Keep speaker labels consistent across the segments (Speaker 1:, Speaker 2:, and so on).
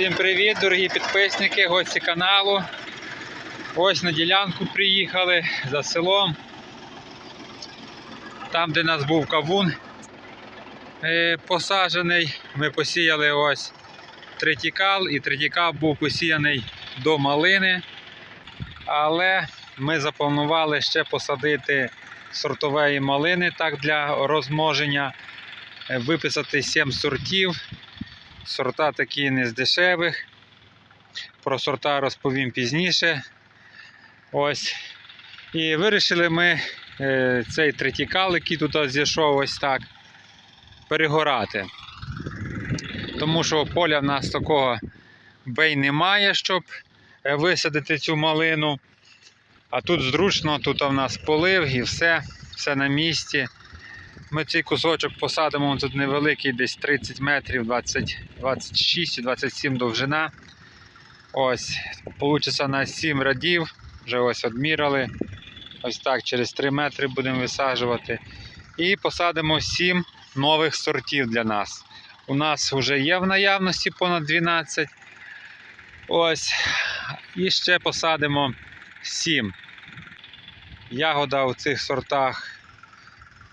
Speaker 1: Всім привіт, дорогі підписники, гості каналу. Ось на ділянку приїхали за селом. Там, де нас був кавун е, посаджений, ми посіяли ось третікал, і третікал був посіяний до малини. Але ми запланували ще посадити сортової малини так для розмноження, е, виписати 7 сортів. Сорта такі не з дешевих. Про сорта розповім пізніше. Ось. І вирішили ми е, цей третікал, який тут зійшов ось так, перегорати. Тому що поля в нас такого бей немає, щоб е, висадити цю малину. А тут зручно, тут у нас полив і все, все на місці. Ми цей кусочок посадимо тут невеликий, десь 30 метрів, 20, 26-27 довжина. Ось, Получиться на 7 радів. Вже ось одміряли. Ось так, через 3 метри будемо висаджувати. І посадимо 7 нових сортів для нас. У нас вже є в наявності понад 12. Ось. І ще посадимо 7. Ягода у цих сортах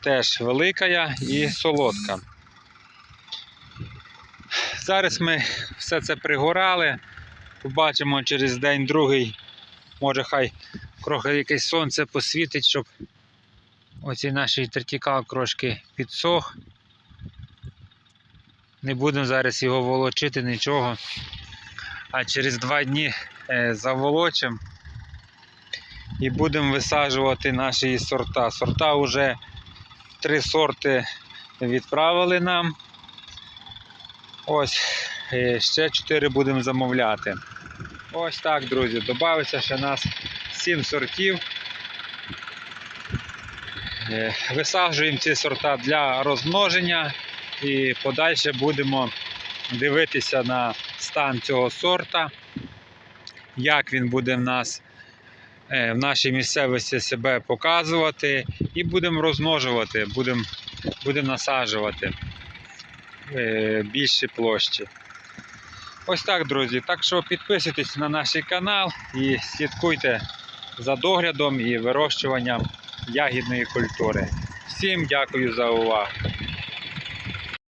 Speaker 1: теж велика і солодка. Зараз ми все це пригорали. Побачимо через день другий. Може хай трохи якесь сонце посвітить, щоб оцей наш тертікал трошки підсох. Не будемо зараз його волочити, нічого. А через два дні е, заволочимо і будемо висаджувати наші сорта. Сорта вже три сорти відправили нам. Ось е, ще 4 будемо замовляти. Ось так, друзі, додавиться ще нас 7 сортів. Е, Висаджуємо ці сорта для розмноження і подальше будемо дивитися на стан цього сорта, як він буде в нас в нашій місцевості себе показувати і будемо розмножувати, будемо будемо насаджувати е, більші площі. Ось так, друзі. Так що підписуйтесь на наш канал і слідкуйте за доглядом і вирощуванням ягідної культури. Всім дякую за увагу.